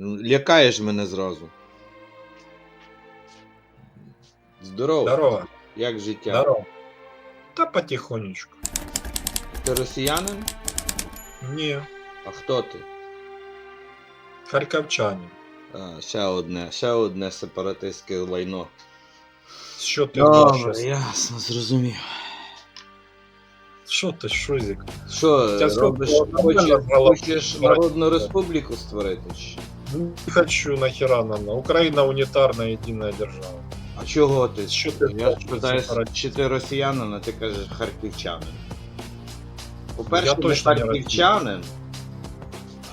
Лякаєш мене зразу. Здорово. Здорово. Як життя? Здорово. Та потихонечку. Ти росіянин? Ні. А хто ти? Харківчанин. А, ще одне, ще одне сепаратистське лайно. Що ти Добре, ясно, зрозумів. Що ти, шузик? Що, робиш, хочеш, хочеш Народну Республіку створити? чи? Не хочу нахера нам. Україна унітарна єдина держава. А чого ти? Що ти Я хочеш, питаю, чи ти росіянин, а ти кажеш харківчанин. По-перше, Я точно не харківчанин,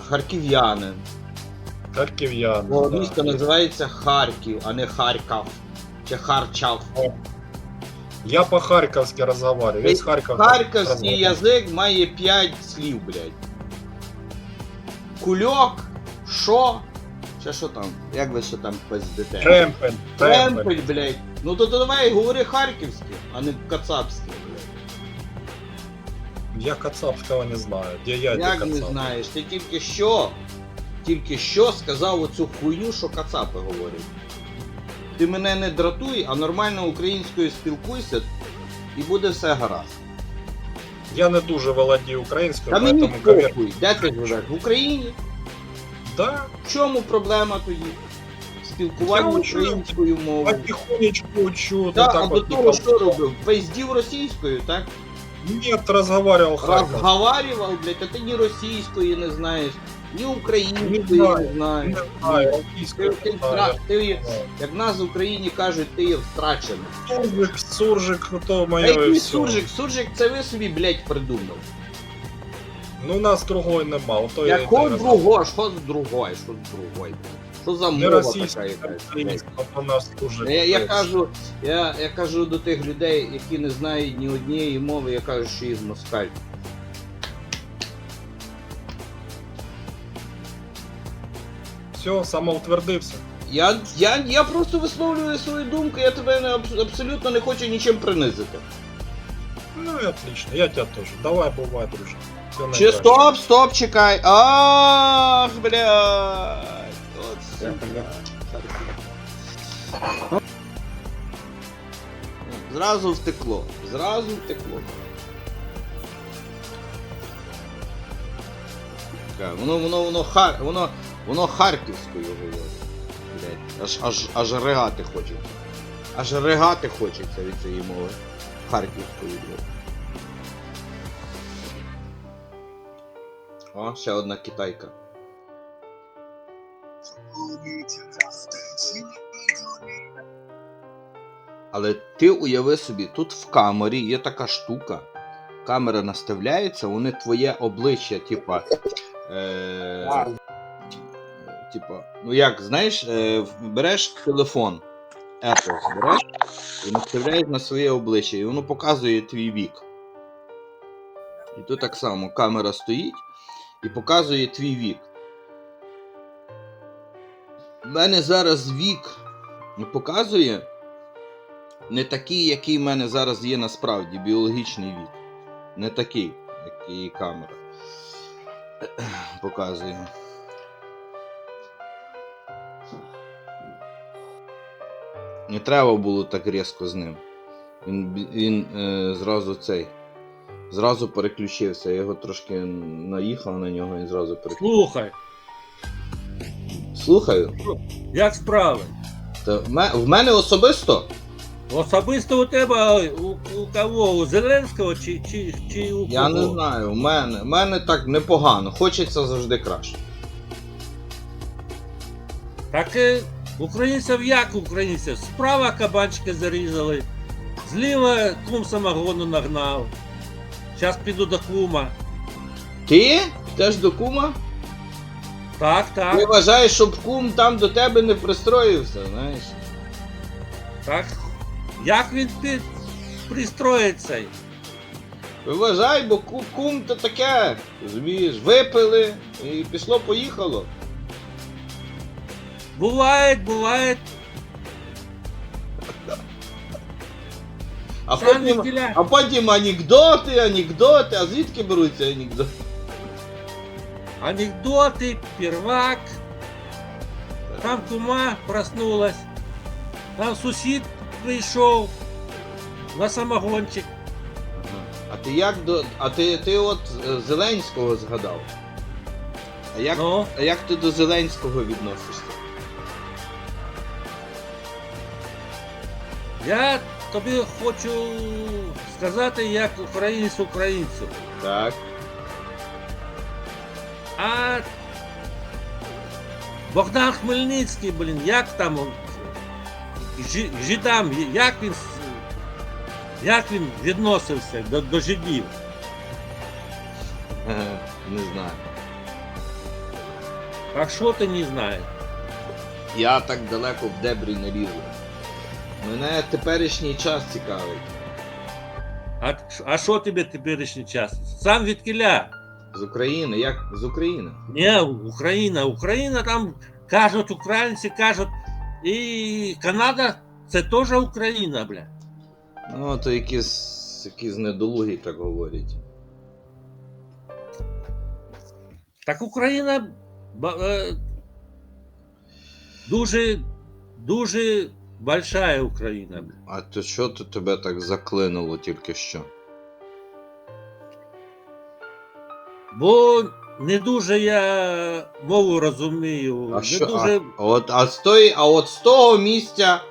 а харків'янин. Харків'ян. Бо да. місто називається Харків, а не Харків. Чи Харчав. Я по-харьковски разговариваю. Весь Харьков. Харківський язик має 5 слів, блядь. Кульок, шо? Ще що там? Як ви що там пиздите? Тремпель. Тремпель. Блядь. Ну то давай говори харківське, а не кацапське, блядь. Я Кацапского не знаю. Де я, Як не знаєш? Ти тільки що, тільки що сказав оцю хуйню, що кацапи говорять. Ти мене не дратуй, а нормально українською спілкуйся, і буде все гаразд. Я не дуже володію українською, Та мені поэтому похуй, де ти живеш? В Україні? Да, В чому проблема тоді? Спілкування Я учу. українською мовою. потихонечку учу. Так, ну, а так до того що робив? Пиздів російською, так? Нет, разговаривал Харьков. Розговарював, блядь, а ти ні російської не знаєш, ні української Не знаю. не знаєш. Не знаю, Ти, ти, не втра- ти, як нас в Україні кажуть, ти є втрачений. Суржик, суржик, то моє і все. суржик? Суржик це ви собі, блядь, придумали. Ну, у нас другої нема. То я Якого не другого? Що з другої? Що з другої? Що за мова така якась? нас суржик. Я, я кажу, я, я кажу до тих людей, які не знають ні однієї мови, я кажу, що їх москаль. Все, самоутвердився. Я, я, я просто висловлюю свою думку, я тебе не, абс- абсолютно не хочу нічим принизити. Ну і отлично, я тебя тоже. Давай. Все Чи найкраще. стоп, стоп, чекай. Ах, блядь. Сука. Зразу втекло. Зразу втекло. Воно, воно, воно, хар, воно, воно харківською говорить. Блядь, аж, аж, аж ригати хочеться. Аж ригати хочеться від цієї мови. Харківською. О, ще одна китайка. Але ти уяви собі, тут в камері є така штука. Камера наставляється, вони твоє обличчя, типа. Е, типа, ну як, знаєш, е, береш телефон, Apple береш і наставляєш на своє обличчя, і воно показує твій вік. І тут так само камера стоїть і показує твій вік. У мене зараз вік показує не такий, який в мене зараз є насправді, біологічний вік. Не такий, як і камера показує. Не треба було так різко з ним. Він, він е, зразу цей. Зразу переключився. Я його трошки наїхав на нього і зразу переключився. Слухай, Слухаю. як справи? Та в, ме- в мене особисто Особисто у тебе у, у кого? У Зеленського чи, чи, чи у я не знаю. У мене, в мене так непогано. Хочеться завжди краще. Так е, українців як українців? Справа кабанчика зарізали, зліва кум самогону нагнав. Зараз піду до кума. Ти? Теж до кума? Так, Ти так, вважаєш, щоб кум там до тебе не пристроївся, знаєш? так. Як він під... пристроїться? Вважай, бо кум то таке. Розумієш, випили і пішло-поїхало. Буває, буває. А Сам потім, відділяй. а потім анекдоти, анекдоти, а звідки беруться анекдоти? Анекдоти, первак. там кума проснулась, там сусід прийшов на самогончик. А ти як до. А ти, ти от е, Зеленського згадав? А як, Ну, а як ти до Зеленського відносишся? Я тобі хочу сказати, як українець українцю. Так. А Богдан Хмельницький, блін, як там он, жі- жидам, як він, як він відносився до, до жидів? Е, Не знаю. А що ти не знаєш? Я так далеко в дебрі не лізу. Мене теперішній час цікавить. А, а що тобі теперішній час? Сам від кіля. З України, як з України? Ні, Україна. Україна там кажуть, українці кажуть, і Канада це теж Україна, бля. Ну, то якісь, якісь недолугі так говорять. Так Україна е, дуже, дуже большая Україна. А то що то тебе так заклинуло тільки що? Бо не дуже я мову розумію. А не що? дуже А, от, а, з тої, а от з того місця.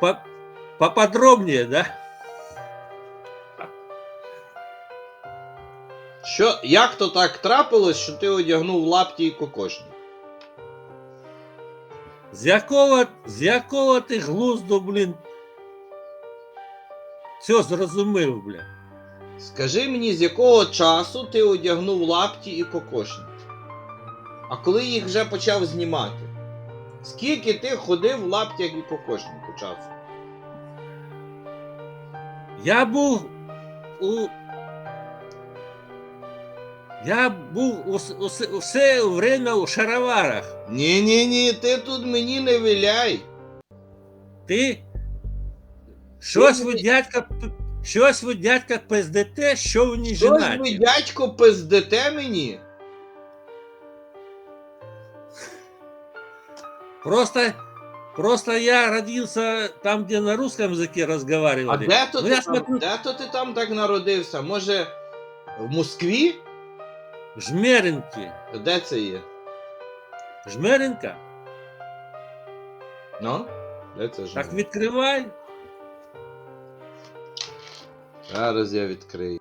по, поподробніше, да? Що, як то так трапилось, що ти одягнув лапті і кокошник? З якого, з якого ти глузду, блін, все зрозумів, бля. Скажи мені, з якого часу ти одягнув лапті і кокошник? А коли їх вже почав знімати? Скільки ти ходив в лаптях і кокошнику часу? Я був у. Я був усе, усе, усе время у шароварах. Ні, ні, ні, ти тут мені не виляй. Ти. Щось ви, дядька, щось ви, дядька, пиздите, що ви не Щось ви, женаті. дядько, пиздите мені? Просто, просто я родился там, где на русском языке А разговаривали. де то, Ну, ти я там, смотрю- де то ти там так народився? Може, в Москві? Жмеринки. Де це є? Жмеринка? Ну? Де це ж? Так відкривай. Зараз я відкрию.